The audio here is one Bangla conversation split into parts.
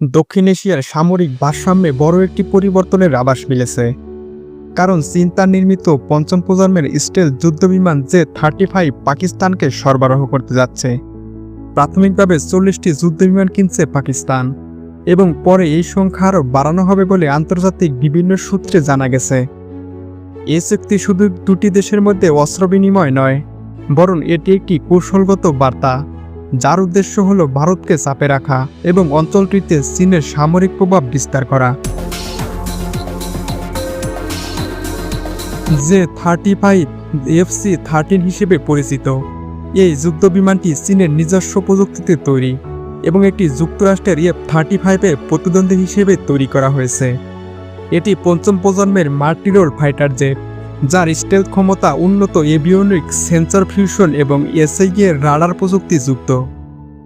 দক্ষিণ এশিয়ার সামরিক ভারসাম্যে বড় একটি পরিবর্তনের আভাস মিলেছে। কারণ চিন্তা নির্মিত পঞ্চম প্রজন্মের স্টেল যুদ্ধবিমান জে থার্টি ফাইভ পাকিস্তানকে সরবরাহ করতে যাচ্ছে। প্রাথমিকভাবে চল্লিশটি যুদ্ধবিমান কিনছে পাকিস্তান। এবং পরে এই সংখ্যা আরও বাড়ানো হবে বলে আন্তর্জাতিক বিভিন্ন সূত্রে জানা গেছে। এ চুক্তি শুধু দুটি দেশের মধ্যে অস্ত্র বিনিময় নয়, বরং এটি একটি কৌশলগত বার্তা। যার উদ্দেশ্য হল ভারতকে চাপে রাখা এবং অঞ্চলটিতে চীনের সামরিক প্রভাব বিস্তার করা। যে থার্টি ফাইভ এফসি থার্টিন হিসেবে পরিচিত, এই যুদ্ধ বিমানটি চীনের নিজস্ব প্রযুক্তিতে তৈরি এবং একটি যুক্তরাষ্ট্রের এফ থার্টি ফাইভের প্রতিদ্বন্দ্বী হিসেবে তৈরি করা হয়েছে। এটি পঞ্চম প্রজন্মের মাল্টিরোল ফাইটার জেট। যার স্টেলথ ক্ষমতা উন্নত এভিওনিক সেন্সর ফিউশন এবং এসআই এর রাডার প্রযুক্তি যুক্ত।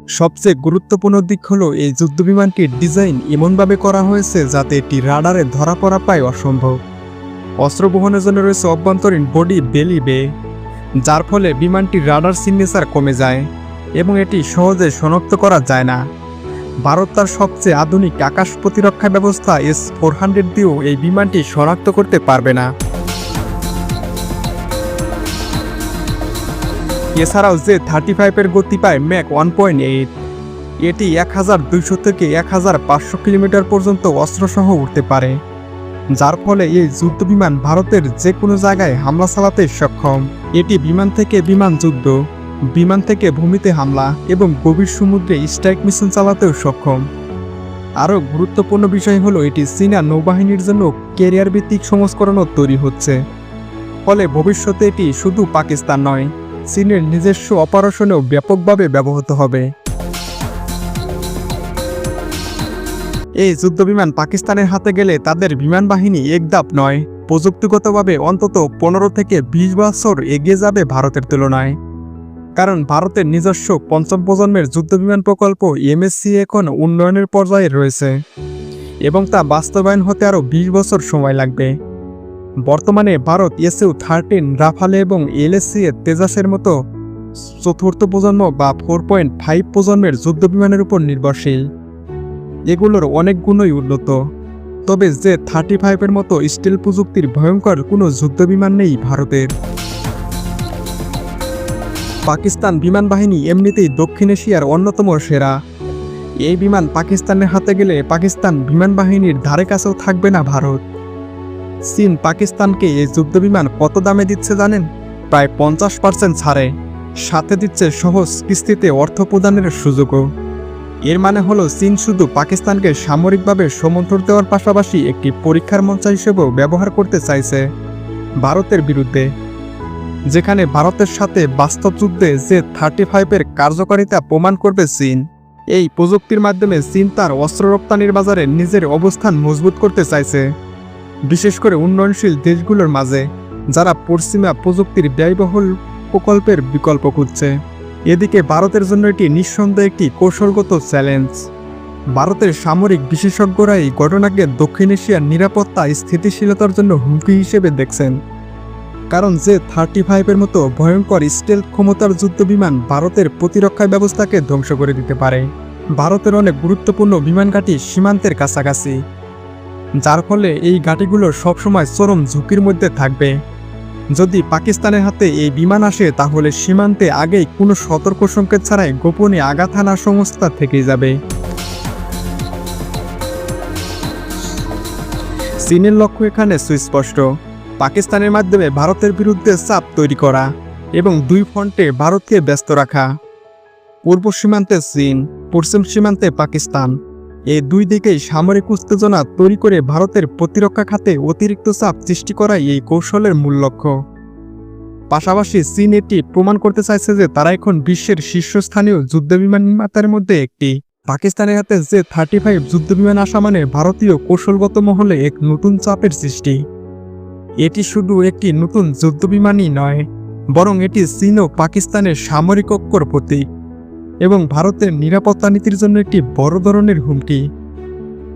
সবচেয়ে গুরুত্বপূর্ণ দিক হলো এই যুদ্ধবিমানটির ডিজাইন এমনভাবে করা হয়েছে যাতে এটি রাডারে ধরা পড়া পায় অসম্ভব। অস্ত্র বহনের জন্য রয়েছে অভ্যন্তরীণ বডি বেলি বে, যার ফলে বিমানটির রাডার সিগনেচার কমে যায় এবং এটি সহজে শনাক্ত করা যায় না। ভারত তার সবচেয়ে আধুনিক আকাশ প্রতিরক্ষা ব্যবস্থা এস ফোর হান্ড্রেড দিয়েও এই বিমানটি শনাক্ত করতে পারবে না। এছাড়াও যে থার্টি ফাইভের গতি পায় ম্যাক ওয়ান পয়েন্ট এইট এটি এক হাজার দুইশো থেকে এক হাজার পাঁচশো কিলোমিটার পর্যন্ত অস্ত্রসহ উঠতে পারে, যার ফলে এই যুদ্ধবিমান ভারতের যে কোনো জায়গায় হামলা চালাতে সক্ষম। এটি বিমান থেকে বিমান যুদ্ধ, বিমান থেকে ভূমিতে হামলা এবং গভীর সমুদ্রে স্ট্রাইক মিশন চালাতেও সক্ষম। আরও গুরুত্বপূর্ণ বিষয় হলো এটি চীনা নৌবাহিনীর জন্য কেরিয়ার ভিত্তিক সংস্করণও তৈরি হচ্ছে, ফলে ভবিষ্যতে এটি শুধু পাকিস্তান নয় চীনের নিজস্ব অপারেশনেও ব্যাপকভাবে ব্যবহৃত হবে। এই যুদ্ধবিমান পাকিস্তানের হাতে গেলে তাদের বিমান বাহিনী একদাপ নয়। প্রযুক্তিগতভাবে অন্তত পনেরো থেকে বিশ বছর এগিয়ে যাবে ভারতের তুলনায়। কারণ ভারতের নিজস্ব পঞ্চম প্রজন্মের যুদ্ধবিমান প্রকল্প এমএসসি এখন উন্নয়নের পর্যায়ে রয়েছে। এবং তা বাস্তবায়ন হতে আরও বিশ বছর সময় লাগবে। বর্তমানে ভারত এসইউ থার্টিন, রাফালে এবং এলএসসি তেজাসের মতো চতুর্থ প্রজন্ম বা ফোর পয়েন্ট ফাইভ প্রজন্মের যুদ্ধবিমানের উপর নির্ভরশীল। এগুলোর অনেক গুণই উন্নত। তবে যে থার্টি ফাইভের মতো স্টিল প্রযুক্তির ভয়ঙ্কর কোনো যুদ্ধবিমান নেই ভারতের। পাকিস্তান বিমান বাহিনী এমনিতেই দক্ষিণ এশিয়ার অন্যতম সেরা। এই বিমান পাকিস্তানের হাতে গেলে পাকিস্তান বিমান বাহিনীর ধারে কাছেও থাকবে না ভারত। চীন পাকিস্তানকে এই যুদ্ধবিমান কত দামে দিচ্ছে জানেন? প্রায় পঞ্চাশ পার্সেন্ট ছাড়ে। সাথে দিচ্ছে সহজ কিস্তিতে অর্থ প্রদানের সুযোগও। এর মানে হলো চীন শুধু পাকিস্তানকে সামরিকভাবে সমর্থন দেওয়ার পাশাপাশি একটি পরীক্ষার মঞ্চ হিসেবেও ব্যবহার করতে চাইছে ভারতের বিরুদ্ধে। যেখানে ভারতের সাথে বাস্তব যুদ্ধে যে থার্টি ফাইভের কার্যকারিতা প্রমাণ করবে চীন। এই প্রযুক্তির মাধ্যমে চীন তার অস্ত্র রপ্তানির বাজারে নিজের অবস্থান মজবুত করতে চাইছে। বিশেষ করে উন্নয়নশীল দেশগুলোর মাঝে, যারা পশ্চিমা প্রযুক্তির ব্যয়বহুল প্রকল্পের বিকল্প খুঁজছে। এদিকে ভারতের জন্য এটি নিঃসন্দেহে একটি কৌশলগত চ্যালেঞ্জ। ভারতের সামরিক বিশেষজ্ঞরা এই ঘটনাকে দক্ষিণ এশিয়ার নিরাপত্তা, স্থিতিশীলতার জন্য হুমকি হিসেবে দেখছেন। কারণ যে থার্টি ফাইভের মতো ভয়ঙ্কর স্টেল ক্ষমতার যুদ্ধবিমান ভারতের প্রতিরক্ষা ব্যবস্থাকে ধ্বংস করে দিতে পারে। ভারতের অনেক গুরুত্বপূর্ণ বিমান ঘাঁটি সীমান্তের কাছাকাছি। যার ফলে এই ঘাঁটিগুলো সবসময় চরম ঝুঁকির মধ্যে থাকবে। যদি পাকিস্তানের হাতে এই বিমান আসে, তাহলে সীমান্তে আগেই কোনো সতর্ক সংকেত ছাড়াই গোপনে আঘাত হানার সংস্থা থেকে যাবে। চীনের লক্ষ্য এখানে সুস্পষ্ট। পাকিস্তানের মাধ্যমে ভারতের বিরুদ্ধে চাপ তৈরি করা এবং দুই ফ্রন্টে ভারতকে ব্যস্ত রাখা। পূর্ব সীমান্তে চীন, পশ্চিম সীমান্তে পাকিস্তান। এই দুই দিকেই সামরিক উত্তেজনা তৈরি করে ভারতের প্রতিরক্ষা খাতে অতিরিক্ত চাপ সৃষ্টি করাই এই কৌশলের মূল লক্ষ্য। পাশাপাশি চীন এটি প্রমাণ করতে চাইছে যে তারা এখন বিশ্বের শীর্ষস্থানীয় যুদ্ধবিমান নির্মাতার মধ্যে একটি। পাকিস্তানের হাতে যে থার্টি ফাইভ যুদ্ধবিমান আসা মানে ভারতীয় কৌশলগত মহলে এক নতুন চাপের সৃষ্টি। এটি শুধু একটি নতুন যুদ্ধবিমানই নয়, বরং এটি চীন ও পাকিস্তানের সামরিক ঐক্যর প্রতীক। এবং ভারতের নিরাপত্তা নীতির জন্য একটি বড় ধরনের হুমকি।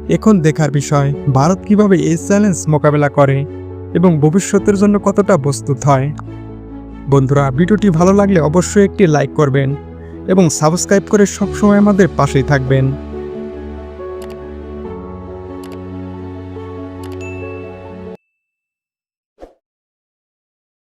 এখন দেখার বিষয়, ভারত কীভাবে এই চ্যালেঞ্জ মোকাবেলা করে এবং ভবিষ্যতের জন্য কতটা প্রস্তুত হয়। বন্ধুরা, ভিডিওটি ভালো লাগলে অবশ্যই একটি লাইক করবেন এবং সাবস্ক্রাইব করে সবসময় আমাদের পাশেই থাকবেন।